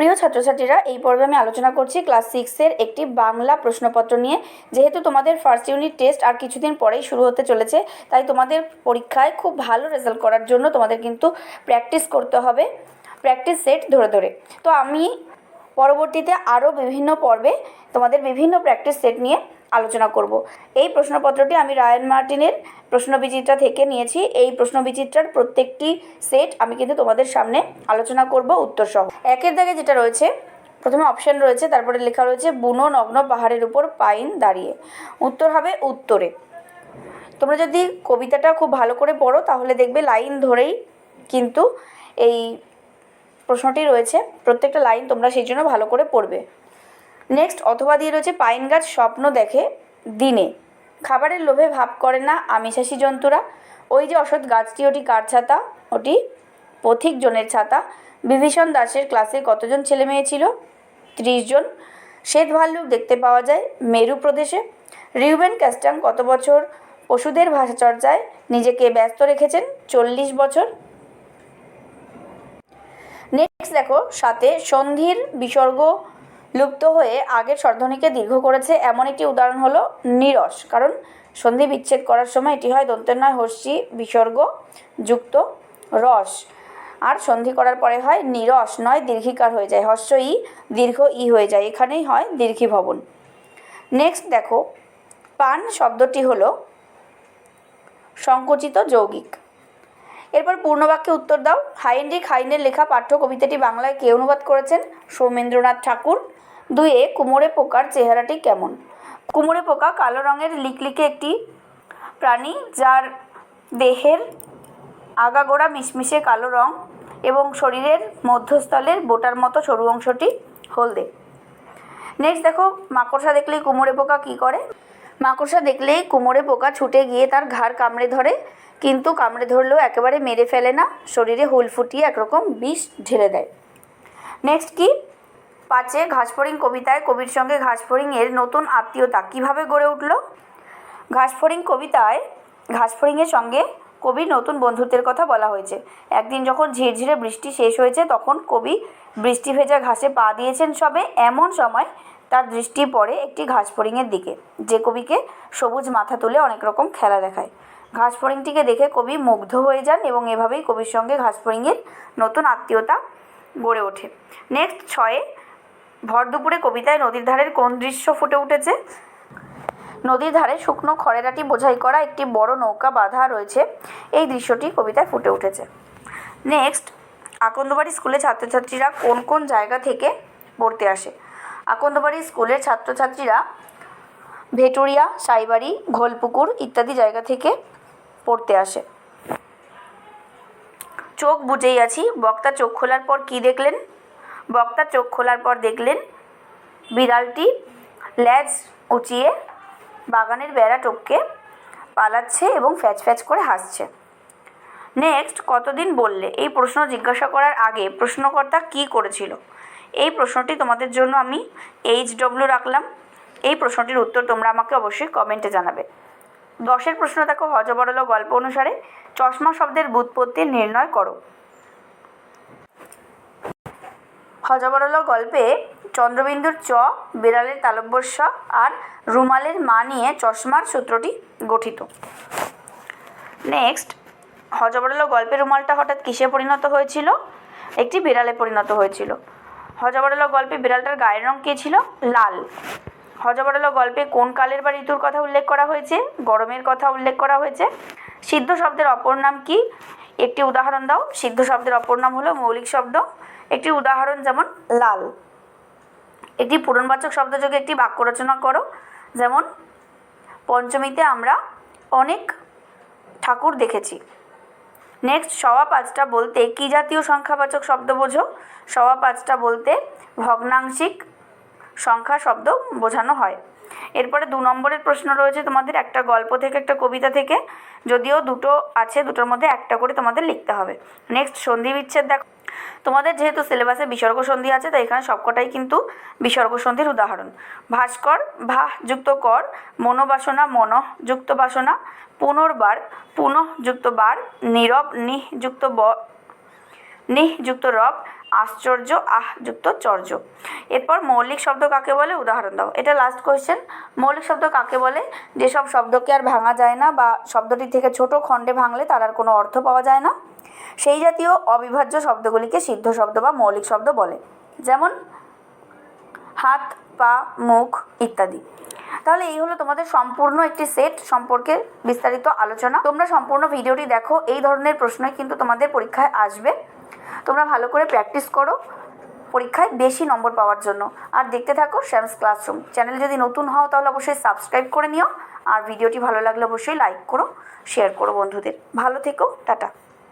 প্রিয় ছাত্রছাত্রীরা, এই পর্বে আমি আলোচনা করছি ক্লাস সিক্সের একটি বাংলা প্রশ্নপত্র নিয়ে। যেহেতু তোমাদের ফার্স্ট ইউনিট টেস্ট আর কিছুদিন পরেই শুরু হতে চলেছে, তাই তোমাদের পরীক্ষায় খুব ভালো রেজাল্ট করার জন্য তোমাদের কিন্তু প্র্যাকটিস করতে হবে। প্র্যাকটিস সেট ধরে ধরে। তো আমি পরবর্তীতে আরও বিভিন্ন পর্বে তোমাদের বিভিন্ন প্র্যাকটিস সেট নিয়ে আলোচনা করব। এই প্রশ্নপত্রটি আমি রায়ান মার্টিনের প্রশ্নবিচিত্রা থেকে নিয়েছি। এই প্রশ্নবিচিত্রার প্রত্যেকটি সেট আমি কিন্তু তোমাদের সামনে আলোচনা করব উত্তর সহ একের দাগে যেটা রয়েছে, প্রথমে অপশন রয়েছে, তারপরে লেখা রয়েছে, বুনো নগ্ন পাহাড়ের উপর পাইন দাঁড়িয়ে। উত্তর হবে উত্তরে। তোমরা যদি কবিতাটা খুব ভালো করে পড়ো, তাহলে দেখবে লাইন ধরেই কিন্তু এই প্রশ্নটি রয়েছে। প্রত্যেকটা লাইন তোমরা সেই জন্য ভালো করে পড়বে। নেক্সট অথবা দিয়ে রয়েছে পাইন গাছ স্বপ্ন দেখে দিনে। খাবারের লোভে ভাব করে না আমিষাসী জন্তুরা। ওই যে অসৎ গাছটি, ওটি কার ছাতা? ওটি পথিক জনের ছাতা। বিভীষণ দাসের ক্লাসে কতজন ছেলে মেয়ে ছিল? ত্রিশ জন। শ্বেত ভাল্লুক দেখতে পাওয়া যায় মেরু প্রদেশে। রিউবেন ক্যাস্টাং কত বছর? পশুদের ভাষাচর্চায় নিজেকে ব্যস্ত রেখেছেন চল্লিশ বছর। নেক্সট দেখো, সাথে সন্ধির বিসর্গ লুপ্ত হয়ে আগের স্বরধ্বনিকে দীর্ঘ করেছে এমন একটি উদাহরণ হলো নিরস। কারণ সন্ধি বিচ্ছেদ করার সময় এটি হয় দন্তের নয়, হর্ষি, বিসর্গ, যুক্ত, রস। আর সন্ধি করার পরে হয় নিরস, নয়, দীর্ঘিকার হয়ে যায়। হর্ষ ই, দীর্ঘ ই হয়ে যায়। এখানেই হয় দীর্ঘি ভবন নেক্সট দেখো, পান শব্দটি হলো সংকুচিত যৌগিক। এরপর পূর্ণবাক্যে উত্তর দাও। হাইনরিক হাইনের লেখা পাঠ্য কবিতাটি বাংলায় কে অনুবাদ করেছেন? সৌমেন্দ্রনাথ ঠাকুর। দুয়ে কুমোরে পোকার চেহারাটি কেমন? কুমোরে পোকা কালো রঙের লিকলিকে একটি প্রাণী যার দেহের আগাগোড়া মিশমিশে কালো রং এবং শরীরের মধ্যস্থলের বোটার মতো সরু অংশটি হলদে। নেক্সট দেখো, মাকড়সা দেখলেই কুমোরে পোকা কী করে? মাকড়সা দেখলেই কুমোরে পোকা ছুটে গিয়ে তার ঘাড় কামড়ে ধরে, কিন্তু কামড়ে ধরলেও একেবারে মেরে ফেলে না। শরীরে হুল ফুটিয়ে একরকম বিষ ঢেলে দেয়। নেক্সট কি? পাঁচে ঘাসফড়িং কবিতায় কবির সঙ্গে ঘাসফড়িংয়ের নতুন আত্মীয়তা কীভাবে গড়ে উঠল? ঘাসফড়িং কবিতায় ঘাসফড়িংয়ের সঙ্গে কবির নতুন বন্ধুত্বের কথা বলা হয়েছে। একদিন যখন ঝিরঝিরে বৃষ্টি শেষ হয়েছে, তখন কবি বৃষ্টি ভেজা ঘাসে পা দিয়েছেন সবে। এমন সময় তার দৃষ্টি পড়ে একটি ঘাসফড়িংয়ের দিকে। যে কবিকে সবুজ মাথা তুলে অনেক রকম খেলা দেখায়। ঘাসফড়িংটিকে দেখে কবি মুগ্ধ হয়ে যান এবং এভাবেই কবির সঙ্গে ঘাসফড়িংয়ের নতুন আত্মীয়তা গড়ে ওঠে। নেক্সট ছয়ে ভর দুপুরে কবিতায় নদীর ধারের কোন দৃশ্য ফুটে উঠেছে? নদীর ধারে শুকনো খড়েরাটি বোঝাই করা একটি বড় নৌকা বাঁধা রয়েছে। এই দৃশ্যটি কবিতায় ফুটে উঠেছে। নেক্সট, আকন্দবাড়ি স্কুলে ছাত্রছাত্রীরা কোন কোন জায়গা থেকে পড়তে আসে? আকন্দবাড়ি স্কুলের ছাত্রছাত্রীরা ভেটুরিয়া, সাইবাড়ি, ঘোলপুকুর ইত্যাদি জায়গা থেকে পড়তে আসে। চোখ বুঝেই আছি। বক্তা চোখ খোলার পর কি দেখলেন? বক্তা চোখ খোলার পর দেখলেন বিড়ালটি ল্যাজ উঁচিয়ে বাগানের বেড়া টপকে পালাচ্ছে এবং ফ্যাচ ফ্যাচ করে হাসছে। নেক্সট, কতদিন বললে? এই প্রশ্ন জিজ্ঞাসা করার আগে প্রশ্নকর্তা কি করেছিল? এই প্রশ্নটি তোমাদের জন্য আমি এইচ ডব্লিউ রাখলাম। এই প্রশ্নটির উত্তর তোমরা আমাকে অবশ্যই কমেন্টে জানাবে। দশের প্রশ্ন দেখো হজবরল গল্প অনুসারে চশমা শব্দের বুৎপত্তি নির্ণয় করো। হজবরল গল্পে চন্দ্রবিন্দুর চ, বিড়ালের তালব্যস্য আর রুমালের মা নিয়ে চশমার সূত্রটি গঠিত। নেক্সট হজবরল গল্পের রুমালটা হঠাৎ কিসে পরিণত হয়েছিল? একটি বিড়ালে পরিণত হয়েছিল। হজবরল গল্পে বিড়ালটার গায়ের রং কী ছিল? লাল। হজবরল গল্পে কোন কালের বা ঋতুর কথা উল্লেখ করা হয়েছে? গরমের কথা উল্লেখ করা হয়েছে। সিদ্ধ শব্দের অপর নাম কি? একটি উদাহরণ দাও। সিদ্ধ শব্দের অপর নাম হলো মৌলিক শব্দ। একটি উদাহরণ যেমন লাল। একটি পূরণবাচক শব্দযোগে একটি বাক্য রচনা করো। যেমন, পঞ্চমীতে আমরা অনেক ঠাকুর দেখেছি। নেক্সট সওয়া পাঁচটা বলতে কী জাতীয় সংখ্যাবাচক শব্দ বোঝো? সওয়া পাঁচটা বলতে ভগ্নাংশিক সংখ্যা শব্দ বোঝানো হয়। এরপরে দু নম্বরের প্রশ্ন রয়েছে তোমাদের একটা গল্প থেকে, একটা কবিতা থেকে। যদিও দুটো আছে, দুটোর মধ্যে একটা করে তোমাদের লিখতে হবে। নেক্সট সন্ধি বিচ্ছেদ দেখো। তোমাদের যেহেতু সিলেবাসে বিসর্গ সন্ধি আছে, তাই এখানে সবকটাই কিন্তু বিসর্গ সন্ধির উদাহরণ। ভাস্কর ভা যুক্ত কর, মনোবাসনা, মন, যুক্ত বাসনা, পুনর্বার পুনঃ যুক্ত বার, নীরব নিহ যুক্ত ব নিহ যুক্ত রব, আশ্চর্য আহ যুক্ত চর্য। এরপর মৌলিক শব্দ কাকে বলে? উদাহরণ দাও। এটা লাস্ট কোয়েশ্চেন মৌলিক শব্দ কাকে বলে? যেসব শব্দকে আর ভাঙা যায় না বা শব্দটি থেকে ছোট খণ্ডে ভাঙলে তার আর কোনো অর্থ পাওয়া যায় না। সেই জাতীয় অবিভাজ্য শব্দগুলিকে সিদ্ধ শব্দ বা মৌলিক শব্দ বলে। যেমন হাত, পা, মুখ ইত্যাদি। তাহলে এই হলো তোমাদের সম্পূর্ণ একটি সেট সম্পর্কে বিস্তারিত আলোচনা। তোমরা সম্পূর্ণ ভিডিওটি দেখো। এই ধরনের প্রশ্নই কিন্তু তোমাদের পরীক্ষায় আসবে। তোমরা ভালো করে প্র্যাকটিস করো পরীক্ষায় বেশি নম্বর পাওয়ার জন্য। আর দেখতে থাকো শ্যামস ক্লাসরুম চ্যানেল যদি নতুন হও তাহলে অবশ্যই সাবস্ক্রাইব করে নিও। আর ভিডিওটি ভালো লাগলে অবশ্যই লাইক করো শেয়ার করো বন্ধুদের। ভালো থেকো, টাটা।